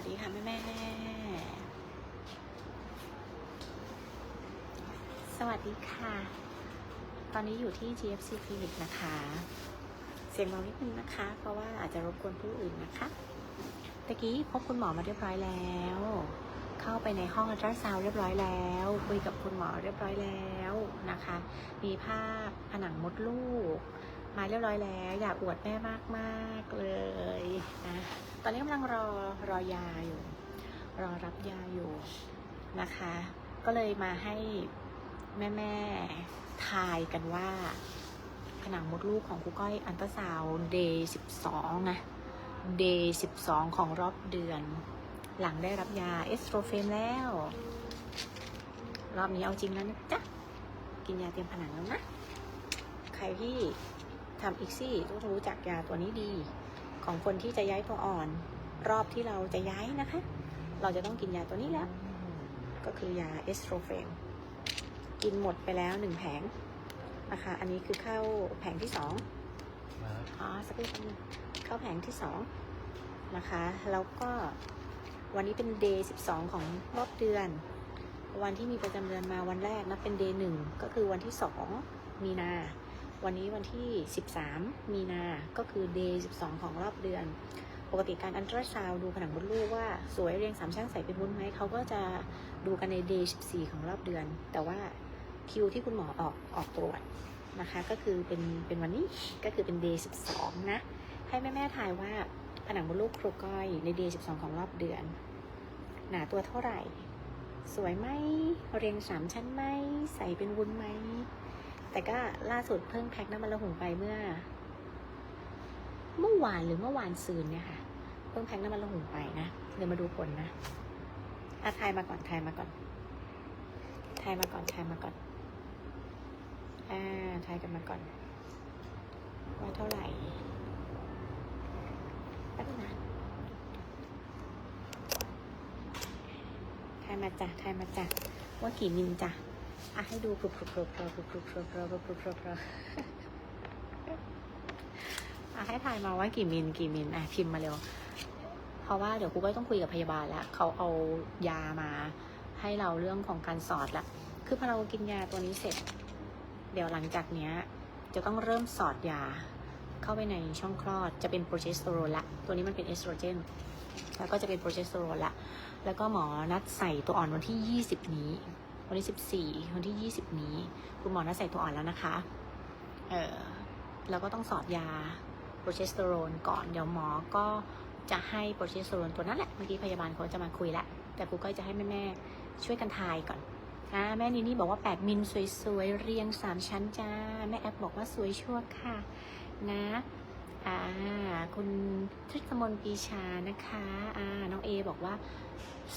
วัสดีค่ะแม่แม่สวัสดีค่ะ ตอนนี้อยู่ที่ GFC Clinic นะคะ เสียงเบานิดนึงนะคะ เพราะว่าอาจจะรบกวนผู้อื่นนะคะตะกี้พบคุณหมอมาเรียบร้อยแล้ว เข้าไปในห้องอัลตราซาวด์เรียบร้อยแล้ว คุยกับคุณหมอเรียบร้อยแล้วนะคะ มีภาพผนังมดลูก มาเรียบร้อยแล้ว อยากอวดแม่มาก ๆ เลยนะ ตอนนี้กำลังรอรอยาอยู่ รอรับยาอยู่นะคะ ก็เลยมาให้แม่แม่ๆทายกันว่าผนังมดลูกของครูก้อยอันตราซาวเดย์สิบสองนะเดย์สิบสองของรอบเดือน หลังได้รับยาเอสโตรเฟนแล้ว รอบนี้เอาจริงแล้วนะจ๊ะ กินยาเตรียมผนังแล้วนะ ใครที่ทำอีกซี่ต้องรู้จักยาตัวนี้ดี ของคนที่จะย้ายตัวอ่อน รอบที่เราจะย้ายนะคะ เราจะต้องกินยาตัวนี้แล้ว ก็คือยาเอสโตรเฟนกินหมดไปแล้วหนึ่งแผงนะคะอันนี้คือเข้าแผงที่สองอ๋อสักครู่แป๊บนึงเข้าแผงที่สองนะคะ แล้วก็วันนี้เป็นเดย์สิบสองของรอบเดือน วันที่มีประจำเดือนมาวันแรกนะเป็นเดย์หนึ่งก็คือวันที่สองมีนา วันนี้วันที่ 13 มีนา ก็คือ day 12 ของรอบเดือน ปกติการอันตราซาวดูผนังมดลูกว่าสวยเรียงสามช่างใสเป็นวุ้นไหมเขาก็จะดูกันใน day 14 ของรอบเดือน แต่ว่าคิวที่คุณหมอออกออกตรวจนะคะ ก็คือเป็นเป็นวันนี้ก็คือเป็น day 12 นะ ให้แม่แม่ทายว่าผนังมดลูกครูก้อยใน day 12 ของรอบเดือน หนาตัวเท่าไหร่ สวยไหมเรียงสามชั้นไหมใสเป็นวุ้นไหม แต่ก็ล่าสุดเพิ่งแพ็คน้ำมันละหุงไปเมื่อ เมื่อวานหรือเมื่อวานซืนเนี่ยค่ะ เพิ่งแพ็คน้ำมันละหุงไปนะ เดี๋ยวมาดูผลนะอาทายมาก่อนทายมาก่อนทายมาก่อนทายมาก่อน อ่าทายกันมาก่อนว่าเท่าไหร่แป๊บนึงนะทายมาจ้ะทายมาจ้ะว่ากี่มิลจ้ะ อะให้ดูกรุบกรุบกรุบกรุบกรุบกรุบกรุบกรุบกรุบกรุบกรุบกรุบอะให้ทายมาว่ากี่มิลกี่มิลอะพิมพ์มาเร็ว เพราะว่าเดี๋ยวครูก็ต้องคุยกับพยาบาลแล้วเขาเอายามาให้เราเรื่องของการสอดละคือพอเรากินยาตัวนี้เสร็จ เดี๋ยวหลังจากเนี้ยจะต้องเริ่มสอดยาเข้าไปในช่องคลอดจะเป็นโปรเจสเตอโรนละ ตัวนี้มันเป็นเอสโตรเจน แล้วก็จะเป็นโปรเจสเตอโรนละ แล้วก็หมอนัดใส่ตัวอ่อนวันที่ 20 นี้ วันที่ 14 วันที่ 20 นี้ คุณหมอนัดใส่ตัวอ่อนแล้วนะคะ เออแล้วก็ต้องสอดยาโปรเจสเตอโรนก่อน เดี๋ยวหมอก็จะให้โปรเจสเตอโรนตัวนั้นแหละ เมื่อกี้พยาบาลเขาจะมาคุยละ แต่ครูก็จะให้แม่ๆช่วยกันทายก่อนอ่าแม่นี่นี่บอกว่า 8 มิลสวยๆ เรียง 3 ชั้นจ้า แม่แอปบอกว่าสวยชั่วค่ะ นะอ่าคุณทริกมลปีชานะคะอ่าน้องเอบอกว่า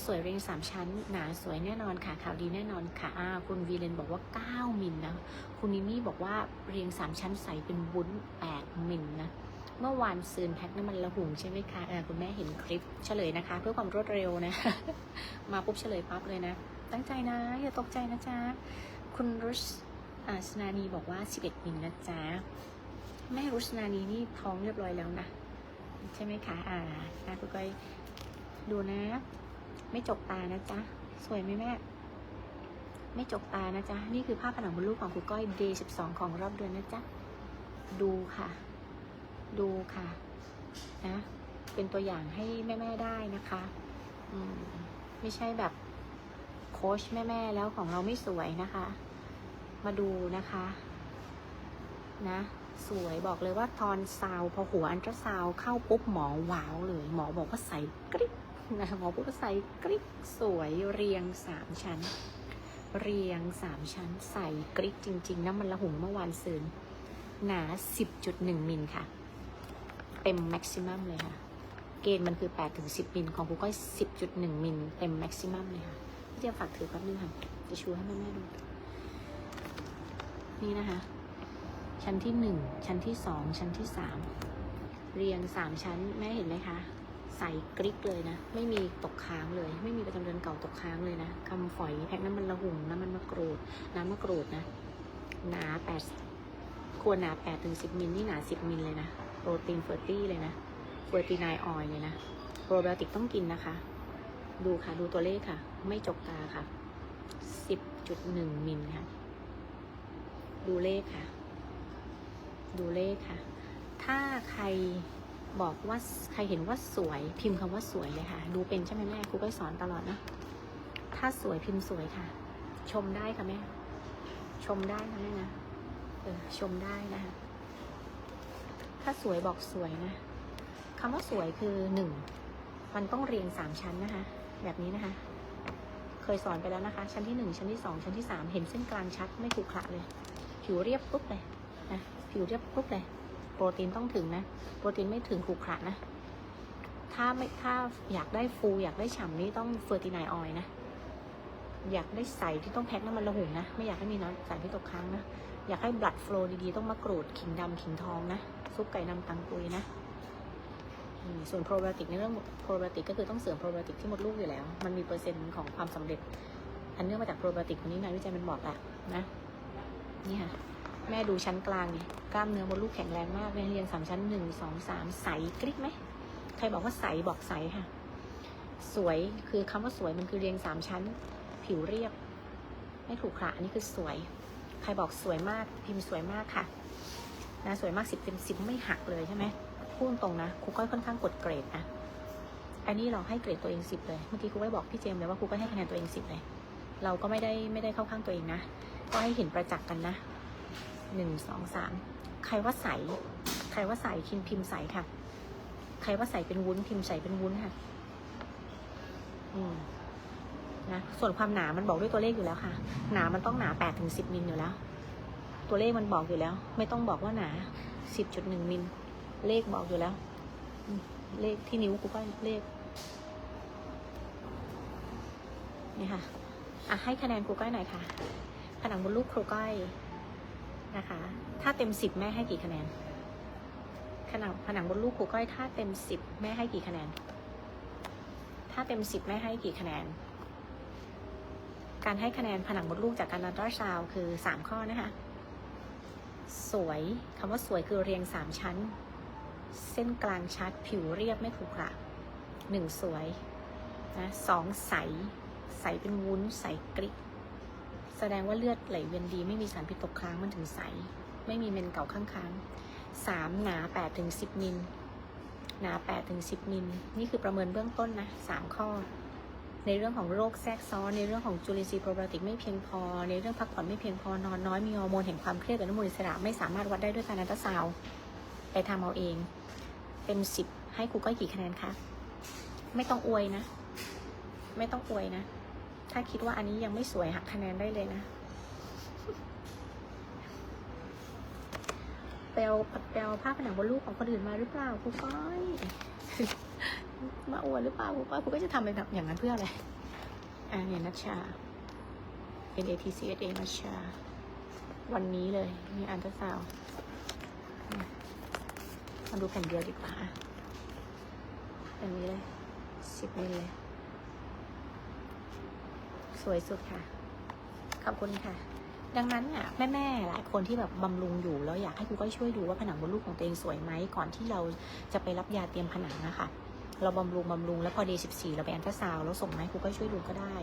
สวยเรียงสามชั้น หนาสวยแน่นอนค่ะข่าวดีแน่นอนค่ะอ่าคุณวีเลนบอกว่า 9มิลนะคุณนิมี่บอกว่าเรียงสามชั้นใสเป็นวุ้น8มิลนะเมื่อวานซืนแพ็คน้ำมันละหุงใช่ไหมคะอ่าคุณแม่เห็นคลิปเฉลยนะคะ เพื่อความรวดเร็วนะ มาปุ๊บเฉลยปั๊บเลยนะ ตั้งใจนะ อย่าตกใจนะจ๊ะ คุณรุชอาสนานีบอกว่า 11มิลนะจ๊ะแม่รุชนานีนี่ท้องเรียบร้อยแล้วนะ ใช่ไหมคะอ่านะคุณก้อยดูนะ ไม่จกตานะจ๊ะ สวยไหมแม่ ไม่จกตานะจ๊ะ นี่คือภาพผนังบนลูกของครูก้อย day 12ของรอบเดือนนะจ๊ะ ดูค่ะ ดูค่ะ นะ เป็นตัวอย่างให้แม่ ๆ ได้นะคะ อืม ไม่ใช่แบบโค้ชแม่ ๆ แล้วของเราไม่สวยนะคะ มาดูนะคะ นะสวยบอกเลยว่าตอนซาวพอหัวอันตราซาวเข้าปุ๊บหมอว้าวเลย หมอบอกว่าใสกริ๊บ นะหมอพูดใส่กริ๊บสวยเรียงสามชั้น เรียงสามชั้น ใส่กริ๊บจริง ๆ น้ำมันละหุงเมื่อวานซืนหนา 10.1 มิลค่ะ เต็มแม็กซิมัมเลยค่ะ เกณฑ์มันคือ8ถึง10 มิล ของกูก็10.1 มิล เต็มแม็กซิมัมเลยค่ะพี่เจียฝากถือแป๊บนึงค่ะ จะชูให้แม่ๆดู นี่นะคะ ชั้นที่หนึ่งชั้นที่สองชั้นที่สามเรียงสามชั้น แม่เห็นไหมคะ ใสกริ๊กเลยนะ ไม่มีตกค้างเลย ไม่มีประจำเดือนเก่าตกค้างเลยนะคำฝอยแพ็คน้ำมันละหุ่งน้ำมันมะกรูด น้ำมะกรูดนะ หนาแปดควรหนาแปดถึงสิบมิลนี่หนาสิบมิลเลยนะ โปรตีนเฟอร์ตี้เลยนะเฟอร์ตีนายออยเลยนะโปรไบโอติกต้องกินนะคะ ดูค่ะ ดูตัวเลขค่ะ ไม่จกตาค่ะสิบจุดหนึ่งมิลค่ะ ดูเลขค่ะ ดูเลขค่ะ ถ้าใคร บอกว่าใครเห็นว่าสวยพิมพ์คำว่าสวยเลยค่ะ ดูเป็นใช่ไหมแม่ครูก็สอนตลอดนะ ถ้าสวยพิมพ์สวยค่ะ ชมได้ค่ะแม่ ชมได้นะแม่นะเออชมได้นะคะถ้าสวยบอกสวยนะคำว่าสวยคือหนึ่งมันต้องเรียงสามชั้นนะคะ แบบนี้นะคะ เคยสอนไปแล้วนะคะ ชั้นที่หนึ่งชั้นที่สองชั้นที่สามเห็นเส้นกลางชัดไม่ขรุขระเลย ผิวเรียบปุ๊บเลยนะผิวเรียบปุ๊บเลย ปรตีนต้องถึงนะ โปรตีนไม่ถึงขรุขระนะ ถ้าไม่ถ้าอยากได้ฟูอยากได้ฉ่ำนี่ต้องเฟอร์ตินายออยนะ อยากได้ใสที่ต้องแพ็คน้ำมันระหุ่งนะ ไม่อยากให้มีน้ำสารที่ตกค้างนะ อยากให้บลัดฟลดีๆต้องมะกรูดขิงดำขิงทองนะ ซุปไก่ดำตังกุยนะส่วนโปรไบโอติกในเรื่องโปรไบโอติกก็คือต้องเสริมโปรไบโอติกที่มดลูกอยู่แล้ว มันมีเปอร์เซ็นต์ของความสำเร็จ อันเนื่องมาจากโปรไบโอติกวันนี้งานวิจัยมันบอกแหละนะ นี่ค่ะ แม่ดูชั้นกลางนี่กล้ามเนื้อมดลูกแข็งแรงมากเรียงสามชั้นหนึ่งสองสามใสกริ๊กไหมใครบอกว่าใสบอกใสค่ะ สวยคือคำว่าสวยมันคือเรียงสามชั้น ผิวเรียบ ไม่ถูกขระอันนี้คือสวย ใครบอกสวยมากพิมพ์สวยมากค่ะนะสวยมากสิบเต็มสิบไม่หักเลยใช่ไหมพูดตรงนะครูก้อยค่อนข้างกดเกรดนะอันนี้เราให้เกรดตัวเองสิบเลยเมื่อกี้ครูก้อยบอกพี่เจมส์เลยว่าครูก้อยให้คะแนนตัวเองสิบเลย เราก็ไม่ได้ไม่ได้เข้าข้างตัวเองนะก็ให้เห็นประจักษ์กันนะ หนึ่งสองสามใครว่าใส ใครว่าใสคินพิมพ์ใสค่ะ ใครว่าใสเป็นวุ้นพิมพ์ใสเป็นวุ้นค่ะ อืมนะ ส่วนความหนามันบอกด้วยตัวเลขอยู่แล้วค่ะ หนามันต้องหนาแปดถึงสิบมิลอยู่แล้ว ตัวเลขมันบอกอยู่แล้ว ไม่ต้องบอกว่าหนาสิบจุดหนึ่งมิล เลขบอกอยู่แล้ว เลขที่นิ้วกูก็เลขนี่ค่ะอะให้คะแนนครูก้อยหน่อยค่ะ ผนังบนลูกครูก้อย นะคะ ถ้าเต็มสิบแม่ให้กี่คะแนนผนังผนังบนลูกครูก้อยถ้าเต็มสิบแม่ให้กี่คะแนน ถ้าเต็มสิบแม่ให้กี่คะแนน การให้คะแนนผนังมดลูกจากการนัดราซาวคือสามข้อนะคะ สวยคำว่าสวยคือเรียงสามชั้น เส้นกลางชัดผิวเรียบไม่ขรุขระหนึ่งสวยนะสองใส ใสเป็นวุ้นใสกริก แสดงว่าเลือดไหลเวียนดี ไม่มีสารพิษตกค้างมันถึงใส ไม่มีเมนเก่าข้างๆสามหนาแปดถึงสิบมิลหนา8ถึง10มิล นี่คือประเมินเบื้องต้นนะ3ข้อ ในเรื่องของโรคแทรกซ้อน ในเรื่องของจุลินทรีย์โปรไบโอติกไม่เพียงพอ ในเรื่องพักผ่อนไม่เพียงพอนอนน้อยมีฮอร์โมนแห่งความเครียดกับน้ำมูลอิสระไม่สามารถวัดได้ด้วยการอันตราซาวด์ไปทำเอาเอง เต็ม10ให้ครูก้อยกี่คะแนนคะไม่ต้องอวยนะ ไม่ต้องอวยนะ ถ้าคิดว่าอันนี้ยังไม่สวยหักคะแนนได้เลยนะเปลวเปลวผ้าผนังบนลูกของคนอื่นมาหรือเปล่าครูก้อยมาอวดหรือเปล่าครูก้อยครูก็จะทำเป็นแบบอย่างนั้นเพื่ออะไรอ่าเนี่ยนัชชา N A T C S A นัชชา วันนี้เลยมีอันตราซาวมาดูแผ่นเดียวดีกว่าอะแผ่นนี้เลยสิบมิลเลย สวยสุดค่ะ ขอบคุณค่ะ ดังนั้นอะแม่แม่ๆหลายคนที่แบบบำรุงอยู่แล้วอยากให้ครูก้อยช่วยดูว่าผนังบนลูกของตัวเองสวยไหมก่อนที่เราจะไปรับยาเตรียมผนังนะคะเราบำรุงบำรุงแล้วพอดีสิบสี่เราไปอันตราซาวแล้วส่งมาให้ครูก้อยช่วยดูก็ได้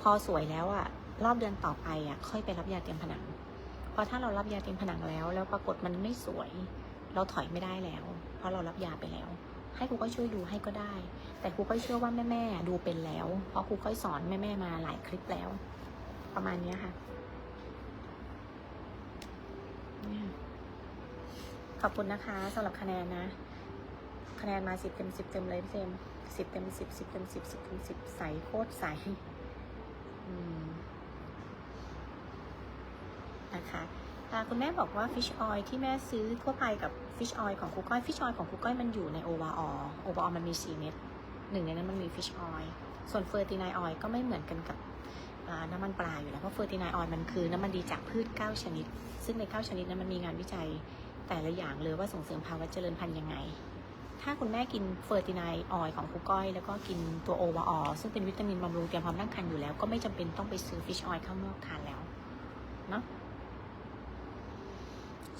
พอสวยแล้วอะรอบเดือนต่อไปอะค่อยไปรับยาเตรียมผนังเพราะถ้าเรารับยาเตรียมผนังแล้ว แล้วปรากฏมันไม่สวย เราถอยไม่ได้แล้ว เพราะเรารับยาไปแล้ว ให้ครูก้อยช่วยดูให้ก็ได้ แต่ครูก้อยเชื่อว่าแม่แม่ๆดูเป็นแล้ว เพราะครูก้อยสอนแม่แม่ๆมาหลายคลิปแล้ว ประมาณนี้ค่ะขอบคุณนะคะสำหรับคะแนนนะ คะแนนมาสิบเต็มสิบเต็มเลยพี่เจมสิบเต็มสิบสิบเต็มสิบสิบเต็มสิบใสโคตรใสอืมนะคะ คุณแม่บอกว่าฟิชออยที่แม่ซื้อทั่วไปกับฟิชออยของครูก้อยฟิชออยของครูก้อยมันอยู่ในโอวาอโอวาอมันมีสี่เม็ดหนึ่งในนั้นมันมีฟิชออยส่วนเฟอร์ตินายออยก็ไม่เหมือนกันกับน้ำมันปลาอยู่แล้วเพราะเฟอร์ตินายออยมันคือน้ำมันดีจากพืช 9 ชนิด ซึ่งใน 9 ชนิดนั้นมันมีงานวิจัยแต่ละอย่างเลยว่าส่งเสริมภาวะเจริญพันธุ์ยังไง ถ้าคุณแม่กินเฟอร์ตินายออยของครูก้อย แล้วก็กินตัวโอวาอซึ่งเป็นวิตามินบำรุงเตรียมพร้อมตั้งครรภ์อยู่แล้วก็ไม่จำเป็นต้องไปซื้อฟิชออยข้างนอกทานแล้วเนาะ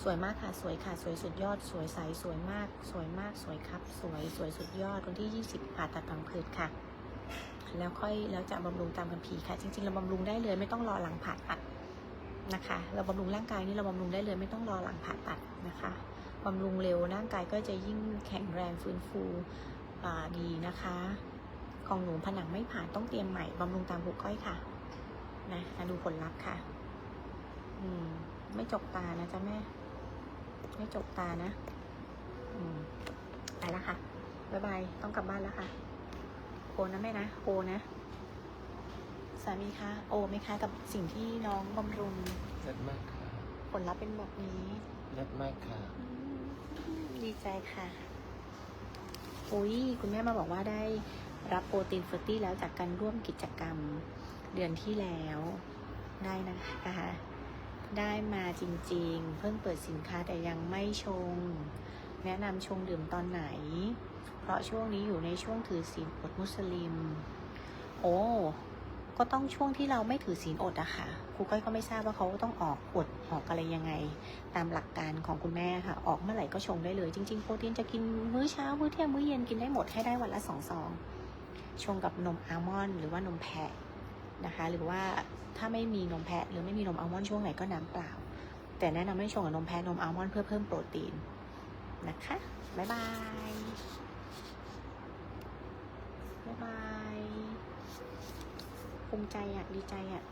สวยมากค่ะ สวยค่ะ สวยสุดยอด สวยใส สวยมาก สวยมาก สวยครับ สวย สวยสุดยอด วันที่ 20ผ่าตัดผังผืดค่ะ แล้วค่อย แล้วจะบำรุงตามคัมภีร์ค่ะ จริงๆ เราบำรุงได้เลย ไม่ต้องรอหลังผ่าตัดนะคะ เราบำรุงร่างกายนี่เราบำรุงได้เลย ไม่ต้องรอหลังผ่าตัดนะคะบำรุงเร็ว ร่างกายก็จะยิ่งแข็งแรงฟื้นฟูดีนะคะ ของหนูผนังไม่ผ่านต้องเตรียมใหม่บำรุงตามผูกก้อยค่ะ นะมาดูผลลัพธ์ค่ะ อืม ไม่จกตานะจ๊ะแม่ ไม่จกตานะอืมไปแล้วค่ะบ๊ายบาย ต้องกลับบ้านแล้วค่ะ โอนะแม่นะ โอนะ สามีคะ โอไหมคะกับสิ่งที่น้องบำรุงเลิศมากค่ะผลลัพธ์เป็นแบบนี้เลิศมากค่ะ ดีใจค่ะ อุ้ยคุณแม่มาบอกว่าได้รับโปรตีนเฟอร์ตี้แล้วจากการร่วมกิจกรรมเดือนที่แล้วได้นะคะ ได้มาจริงๆ เพิ่งเปิดสินค้าแต่ยังไม่ชง แนะนำชงดื่มตอนไหน เพราะช่วงนี้อยู่ในช่วงถือศีลอดมุสลิม โอ้ก็ต้องช่วงที่เราไม่ถือศีลอดอะค่ะครูก้อยก็ไม่ทราบว่าเขาต้องออกอดออกอะไรยังไง ตามหลักการของคุณแม่ค่ะ ออกเมื่อไหร่ก็ชงได้เลยจริง ๆ โปรตีนจะกินมื้อเช้า มื้อเที่ยงมื้อเย็นกินได้หมดให้ได้วันละสองซองชงกับนมอัลมอนด์หรือว่านมแพะ นะคะ หรือว่าถ้าไม่มีนมแพะหรือไม่มีนมอัลมอนด์ช่วงไหนก็น้ำเปล่า แต่แนะนำให้ชงกับนมแพะนมอัลมอนด์เพื่อเพิ่มโปรตีนนะคะ บ๊ายบาย บ๊ายบายภูมิใจอะดีใจอะ